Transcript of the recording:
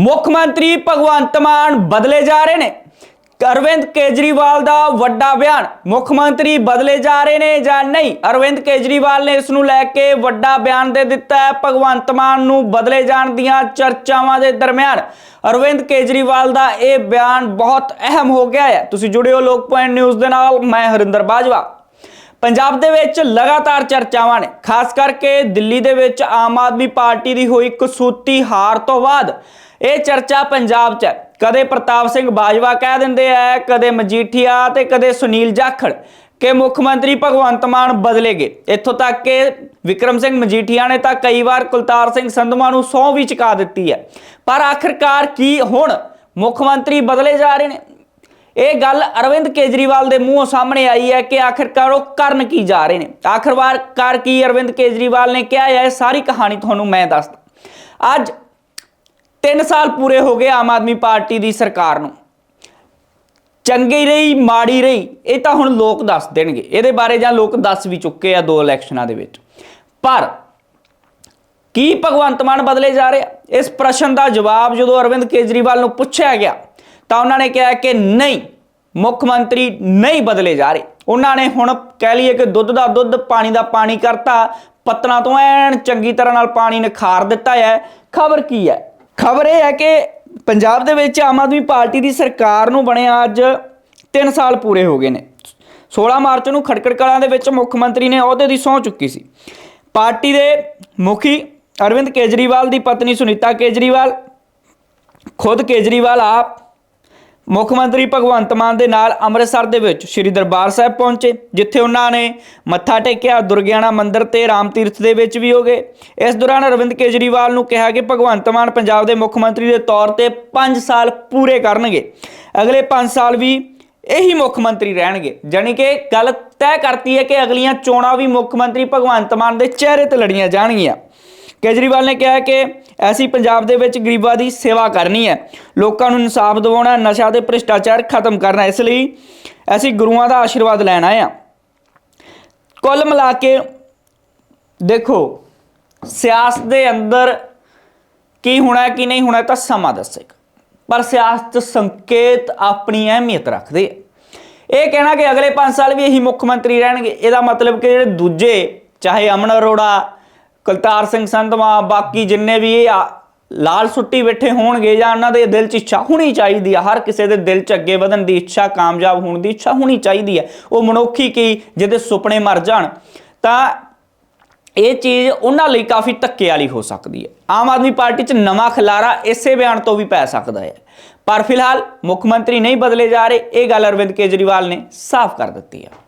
ਮੁੱਖ ਮੰਤਰੀ ਭਗਵੰਤ ਮਾਨ ਬਦਲੇ ਜਾ ਰਹੇ ਨੇ। ਅਰਵਿੰਦ ਕੇਜਰੀਵਾਲ ਦਾ ਵੱਡਾ ਬਿਆਨ, ਮੁੱਖ ਮੰਤਰੀ ਬਦਲੇ ਜਾ ਰਹੇ ਨੇ ਜਾਂ ਨਹੀਂ? ਅਰਵਿੰਦ ਕੇਜਰੀਵਾਲ ਨੇ ਇਸ ਨੂੰ ਲੈ ਕੇ ਵੱਡਾ ਬਿਆਨ ਦੇ ਦਿੱਤਾ ਹੈ। ਭਗਵੰਤ ਮਾਨ ਨੂੰ ਬਦਲੇ ਜਾਣ ਦੀਆਂ ਚਰਚਾਵਾਂ ਦੇ ਦਰਮਿਆਨ ਅਰਵਿੰਦ ਕੇਜਰੀਵਾਲ ਦਾ ਇਹ ਬਿਆਨ ਬਹੁਤ ਅਹਿਮ ਹੋ ਗਿਆ ਹੈ। ਤੁਸੀਂ ਜੁੜੇ ਹੋ ਲੋਕ ਪੁਆਇੰਟ ਨਿਊਜ਼ ਦੇ ਨਾਲ, ਮੈਂ ਹਰਿੰਦਰ ਬਾਜਵਾ। ਪੰਜਾਬ ਦੇ ਵਿੱਚ ਲਗਾਤਾਰ ਚਰਚਾਵਾਂ ਨੇ, ਖਾਸ ਕਰਕੇ ਦਿੱਲੀ ਦੇ ਵਿੱਚ ਆਮ ਆਦਮੀ ਪਾਰਟੀ ਦੀ ਹੋਈ ਕਸੂਤੀ ਹਾਰ ਤੋਂ ਬਾਅਦ। ਇਹ ਚਰਚਾ ਪੰਜਾਬ 'ਚ ਹੈ। ਕਦੇ ਪ੍ਰਤਾਪ ਸਿੰਘ ਬਾਜਵਾ ਕਹਿ ਦਿੰਦੇ ਆ, ਕਦੇ ਮਜੀਠੀਆ ਤੇ ਕਦੇ ਸੁਨੀਲ ਜਾਖੜ ਕਿ ਮੁੱਖ ਮੰਤਰੀ ਭਗਵੰਤ ਮਾਨ ਬਦਲੇ ਗਏ ਇੱਥੋਂ ਤੱਕ ਕਿ ਵਿਕਰਮ ਸਿੰਘ ਮਜੀਠੀਆ ਨੇ ਤਾਂ ਕਈ ਵਾਰ ਕੁਲਤਾਰ ਸਿੰਘ ਸੰਧਵਾ ਨੂੰ ਸਹੁੰ ਵੀ ਚੁਕਾ ਦਿੱਤੀ ਹੈ। ਪਰ ਆਖਿਰਕਾਰ ਕੀ ਹੁਣ ਮੁੱਖ ਮੰਤਰੀ ਬਦਲੇ ਜਾ ਰਹੇ ਨੇ? ਇਹ ਗੱਲ ਅਰਵਿੰਦ ਕੇਜਰੀਵਾਲ ਦੇ ਮੂੰਹੋਂ ਸਾਹਮਣੇ ਆਈ ਹੈ ਕਿ ਆਖਿਰਕਾਰ ਉਹ ਕਰਨ ਕੀ ਜਾ ਰਹੇ ਨੇ। ਆਖਿਰਵਾਰ ਕਰ ਕੀ ਅਰਵਿੰਦ ਕੇਜਰੀਵਾਲ ਨੇ ਕਿਹਾ ਹੈ, ਇਹ ਸਾਰੀ ਕਹਾਣੀ ਤੁਹਾਨੂੰ ਮੈਂ ਦੱਸਦਾ। ਅੱਜ 3 ਸਾਲ ਪੂਰੇ ਹੋ ਗਏ ਆਮ ਆਦਮੀ ਪਾਰਟੀ ਦੀ ਸਰਕਾਰ ਨੂੰ। ਚੰਗੀ ਰਹੀ, ਮਾੜੀ ਰਹੀ, ਇਹ ਤਾਂ ਹੁਣ ਲੋਕ ਦੱਸ ਦੇਣਗੇ। ਇਹਦੇ ਬਾਰੇ ਜਾਂ ਲੋਕ ਦੱਸ ਵੀ ਚੁੱਕੇ ਆ ਦੋ ਇਲੈਕਸ਼ਨਾਂ ਦੇ ਵਿੱਚ। ਪਰ ਕੀ ਭਗਵੰਤ ਮਾਨ ਬਦਲੇ ਜਾ ਰਹੇ? ਆ ਇਸ ਪ੍ਰਸ਼ਨ ਦਾ ਜਵਾਬ ਜਦੋਂ ਅਰਵਿੰਦ ਕੇਜਰੀਵਾਲ ਨੂੰ ਪੁੱਛਿਆ ਗਿਆ ਤਾਂ ਉਹਨਾਂ ਨੇ ਕਿਹਾ ਕਿ ਨਹੀਂ, ਮੁੱਖ ਮੰਤਰੀ ਨਹੀਂ ਬਦਲੇ ਜਾ ਰਹੇ। ਉਹਨਾਂ ਨੇ ਹੁਣ ਕਹਿ ਲਈਏ ਕਿ ਦੁੱਧ ਦਾ ਦੁੱਧ, ਪਾਣੀ ਦਾ ਪਾਣੀ ਕਰਤਾ। ਪੱਤਣਾ ਤੋਂ ਐਨ ਚੰਗੀ ਤਰ੍ਹਾਂ ਨਾਲ ਪਾਣੀ ਨਿਖਾਰ ਦਿੱਤਾ ਹੈ। ਖਬਰ ਕੀ ਹੈ? ਖਬਰ ਇਹ ਹੈ ਕਿ ਪੰਜਾਬ ਦੇ ਵਿੱਚ ਆਮ ਆਦਮੀ ਪਾਰਟੀ ਦੀ ਸਰਕਾਰ ਨੂੰ ਬਣਿਆ ਅੱਜ 3 ਸਾਲ ਪੂਰੇ ਹੋ ਗਏ ਨੇ। 16 ਮਾਰਚ ਨੂੰ ਖਟਕੜ ਕਲਾਂ ਦੇ ਵਿੱਚ ਮੁੱਖ ਮੰਤਰੀ ਨੇ ਅਹੁਦੇ ਦੀ ਸਹੁੰ ਚੁੱਕੀ ਸੀ। ਪਾਰਟੀ ਦੇ ਮੁਖੀ ਅਰਵਿੰਦ ਕੇਜਰੀਵਾਲ ਦੀ ਪਤਨੀ ਸੁਨੀਤਾ ਕੇਜਰੀਵਾਲ, ਖੁਦ ਕੇਜਰੀਵਾਲ ਆਪ ਮੁੱਖ ਮੰਤਰੀ ਭਗਵੰਤ ਮਾਨ ਦੇ ਨਾਲ ਅੰਮ੍ਰਿਤਸਰ ਦੇ ਵਿੱਚ ਸ੍ਰੀ ਦਰਬਾਰ ਸਾਹਿਬ ਪਹੁੰਚੇ, ਜਿੱਥੇ ਉਹਨਾਂ ਨੇ ਮੱਥਾ ਟੇਕਿਆ, ਦੁਰਗਿਆਣਾ ਮੰਦਿਰ ਤੇ ਰਾਮ ਤੀਰਥ ਦੇ ਵਿੱਚ ਵੀ ਹੋ ਗਏ। ਇਸ ਦੌਰਾਨ ਅਰਵਿੰਦ ਕੇਜਰੀਵਾਲ ਨੂੰ ਕਿਹਾ ਕਿ ਭਗਵੰਤ ਮਾਨ ਪੰਜਾਬ ਦੇ ਮੁੱਖ ਮੰਤਰੀ ਦੇ ਤੌਰ ਤੇ 5 ਸਾਲ ਪੂਰੇ ਕਰਨਗੇ। ਅਗਲੇ 5 ਸਾਲ ਵੀ ਇਹੀ ਮੁੱਖ ਮੰਤਰੀ ਰਹਿਣਗੇ। ਜਾਣੀ ਕਿ ਗੱਲ ਤੈਅ ਕਰਤੀ ਹੈ ਕਿ ਅਗਲੀਆਂ ਚੋਣਾਂ ਵੀ ਮੁੱਖ ਮੰਤਰੀ ਭਗਵੰਤ ਮਾਨ ਦੇ ਚਿਹਰੇ ਤੇ ਲੜੀਆਂ ਜਾਣਗੀਆਂ। ਕੇਜਰੀਵਾਲ ਨੇ ਕਿਹਾ ਕਿ ਐਸੀ ਪੰਜਾਬ ਦੇ ਵਿੱਚ ਗਰੀਬਾਂ ਦੀ ਸੇਵਾ ਕਰਨੀ ਹੈ। ਲੋਕਾਂ ਨੂੰ ਇਨਸਾਫ ਦਿਵਾਉਣਾ, ਨਸ਼ਾ ਤੇ ਭ੍ਰਿਸ਼ਟਾਚਾਰ ਖਤਮ ਕਰਨਾ, ਇਸ ਲਈ ਅਸੀਂ ਗੁਰੂਆਂ ਦਾ ਆਸ਼ੀਰਵਾਦ ਲੈਣਾ ਆ ਕੁੱਲ ਮਿਲਾ ਕੇ ਦੇਖੋ, ਸਿਆਸਤ ਦੇ ਅੰਦਰ ਕੀ ਹੋਣਾ ਕੀ ਨਹੀਂ ਹੋਣਾ ਤਾਂ ਸਮਾਂ ਦੱਸੇਗਾ ਪਰ ਸਿਆਸਤ ਸੰਕੇਤ ਆਪਣੀ ਅਹਿਮੀਅਤ ਰੱਖਦੇ ਆ ਇਹ ਕਹਿਣਾ ਕਿ ਅਗਲੇ 5 ਸਾਲ ਵੀ ਇਹੀ ਮੁੱਖ ਮੰਤਰੀ ਰਹਿਣਗੇ। ਇਹਦਾ ਮਤਲਬ ਕਿ ਜਿਹੜੇ ਦੂਜੇ, ਚਾਹੇ ਅਮਨ ਅਰੋੜਾ ਕੁਲਤਾਰ ਸਿੰਘ ਸੰਧਵਾ ਬਾਕੀ ਜਿੰਨੇ ਵੀ ਇਹ ਆ, ਲਾਲ ਸੁੱਟੀ ਬੈਠੇ ਹੋਣਗੇ ਜਾਂ ਉਹਨਾਂ ਦੇ ਦਿਲ 'ਚ ਇੱਛਾ ਹੋਣੀ ਚਾਹੀਦੀ ਆ ਹਰ ਕਿਸੇ ਦੇ ਦਿਲ 'ਚ ਅੱਗੇ ਵਧਣ ਦੀ ਇੱਛਾ ਕਾਮਯਾਬ ਹੋਣ ਦੀ ਇੱਛਾ ਹੋਣੀ ਚਾਹੀਦੀ ਹੈ ਉਹ ਮਨੁੱਖੀ ਕੀ ਜਿਹਦੇ ਸੁਪਨੇ ਮਰ ਜਾਣ ਤਾਂ ਇਹ ਚੀਜ਼ ਉਹਨਾਂ ਲਈ ਕਾਫੀ ਧੱਕੇ ਵਾਲੀ ਹੋ ਸਕਦੀ ਹੈ। ਆਮ ਆਦਮੀ ਪਾਰਟੀ 'ਚ ਨਵਾਂ ਖਿਲਾਰਾ ਇਸੇ ਬਿਆਨ ਤੋਂ ਵੀ ਪੈ ਸਕਦਾ ਹੈ। ਪਰ ਫਿਲਹਾਲ ਮੁੱਖ ਮੰਤਰੀ ਨਹੀਂ ਬਦਲੇ ਜਾ ਰਹੇ ਇਹ ਗੱਲ ਅਰਵਿੰਦ ਕੇਜਰੀਵਾਲ ਨੇ ਸਾਫ਼ ਕਰ ਦਿੱਤੀ ਹੈ।